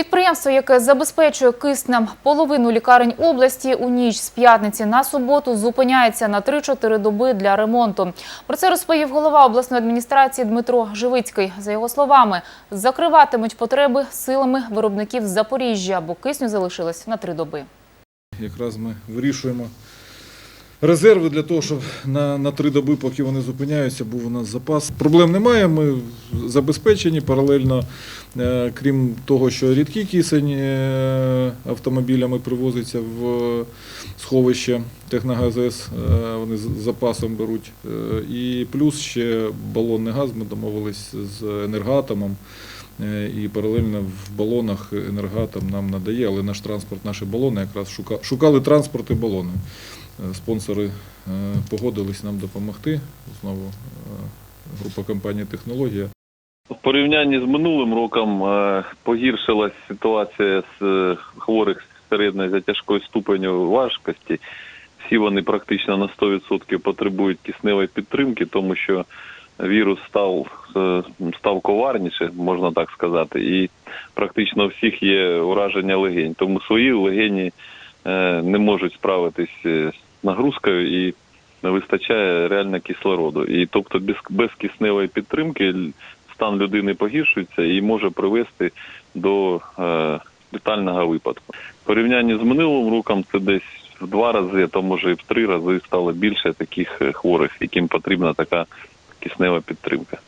Підприємство, яке забезпечує киснем половину лікарень області, у ніч з п'ятниці на суботу зупиняється на 3-4 доби для ремонту. Про це розповів голова обласної адміністрації Дмитро Живицький. За його словами, закриватимуть потреби силами виробників Запоріжжя, бо кисню залишилось на 3 доби. Якраз ми вирішуємо резерви для того, щоб на, на три доби, поки вони зупиняються, був у нас запас. Проблем немає. Ми забезпечені паралельно, е, крім того, що рідкий кисень е, автомобілями привозиться в сховище Техногаз С, е, вони з запасом беруть. Е, І плюс ще балонний газ. Ми домовились з енергоатомом. Е, І паралельно в балонах енергоатом нам надає, але наш транспорт, наші балони якраз шука- шукали транспорт і балони. Е, Спонсори е, погодились нам допомогти. Знову е, група компанії Технологія. В порівнянні з минулим роком погіршилась ситуація з хворих середньої та тяжкою ступеню важкості. Всі вони практично на 100% потребують кисневої підтримки, тому що вірус став, став коварніше, можна так сказати, і практично у всіх є ураження легень. Тому свої легені не можуть справитись нагрузкою і не вистачає реально кислороду. І тобто без, без кисневої підтримки стан людини погіршується і може привести до е, летального випадку. В порівнянні з минулим роком це десь в два рази, а то може і в три рази стало більше таких е, хворих, яким потрібна така киснева підтримка.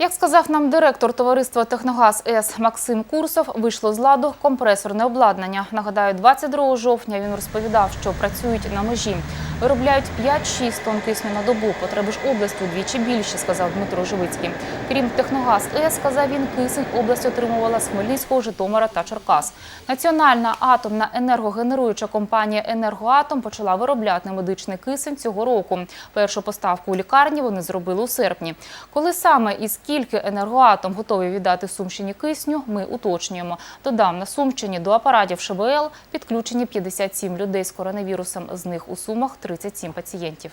Як сказав нам директор товариства Техногаз С Максим Курсов, вийшло з ладу компресорне обладнання. Нагадаю, 22 жовтня він розповідав, що працюють на межі. Виробляють 5-6 тонн кисню на добу. Потреби ж області вдвічі більше, сказав Дмитро Живицький. Крім Техногаз С, сказав він, кисень область отримувала з Хмельницького, Житомира та Черкас. Національна атомна енергогенеруюча компанія «Енергоатом» почала виробляти медичний кисень цього року. Першу поставку у лікарні вони зробили у серпні. Коли саме і скільки енергоатом готові віддати Сумщині кисню, ми уточнюємо. Додам, на Сумщині до апаратів ШВЛ підключені 57 людей з коронавірусом. З них у Сумах 37 пацієнтів.